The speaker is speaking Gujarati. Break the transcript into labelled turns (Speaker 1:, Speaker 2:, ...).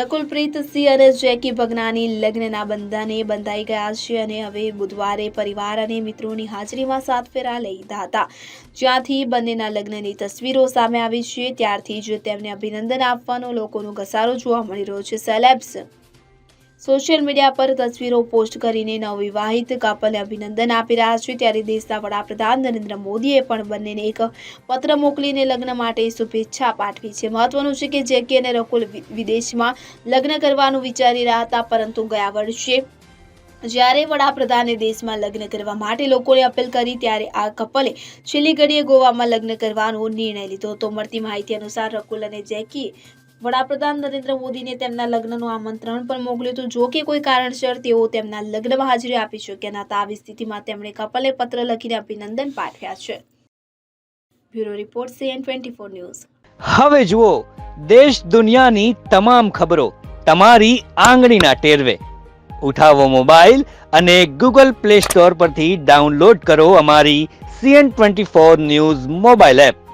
Speaker 1: રકુલપ્રીત સિંહ અને જેકી ભગનાની લગ્નના બંધને બંધાઈ ગયા છે અને હવે બુધવારે પરિવાર અને મિત્રોની હાજરીમાં સાત ફેરા લીધા હતા. જ્યાંથી બંનેના લગ્નની તસવીરો સામે આવી છે, ત્યારથી જ તેમને અભિનંદન આપવાનો લોકોનો ઘસારો જોવા મળી રહ્યો છે. સેલેબ્સ સોશિયલ મીડિયા પર તસવીરો પોસ્ટ કરીને નવવિવાહિત કપલને અભિનંદન આપી રહ્યા છે. ત્યારે દેશના વડાપ્રધાન નરેન્દ્ર મોદીએ પણ બંનેને એક પત્ર મોકલીને લગ્ન માટે શુભેચ્છા પાઠવી છે. મહત્વનું છે કે જેકી અને રકુલ વિદેશમાં લગ્ન કરવાનું વિચારી રહ્યા હતા, પરંતુ ગયા વર્ષે જ્યારે વડાપ્રધાને દેશમાં લગ્ન કરવા માટે લોકોને અપીલ કરી, ત્યારે આ કપલે છેલ્લી ઘડીએ ગોવામાં લગ્ન કરવાનો નિર્ણય લીધો હતો. મળતી માહિતી અનુસાર રકુલ અને જેકીએ વડાપ્રધાન નરેન્દ્ર મોદીને તેમના લગ્નનું આમંત્રણ પણ મોકલ્યું હતું. જો કે કોઈ કારણસર તેઓ તેમના લગ્નમાં હાજરી આપી શક્યા નહોતા. આવી સ્થિતિમાં તેમણે કપલે પત્ર લખીને અભિનંદન પાઠવ્યા છે. Bureau report CN twenty four news.
Speaker 2: હવે જુઓ, દેશ દુનિયાની તમામ ખબરો તમારી આંગળીના ટેરવે. ઉઠાવો મોબાઈલ અને ગૂગલ પ્લે સ્ટોર પરથી ડાઉનલોડ કરો અમારી CN twenty four news mobile app.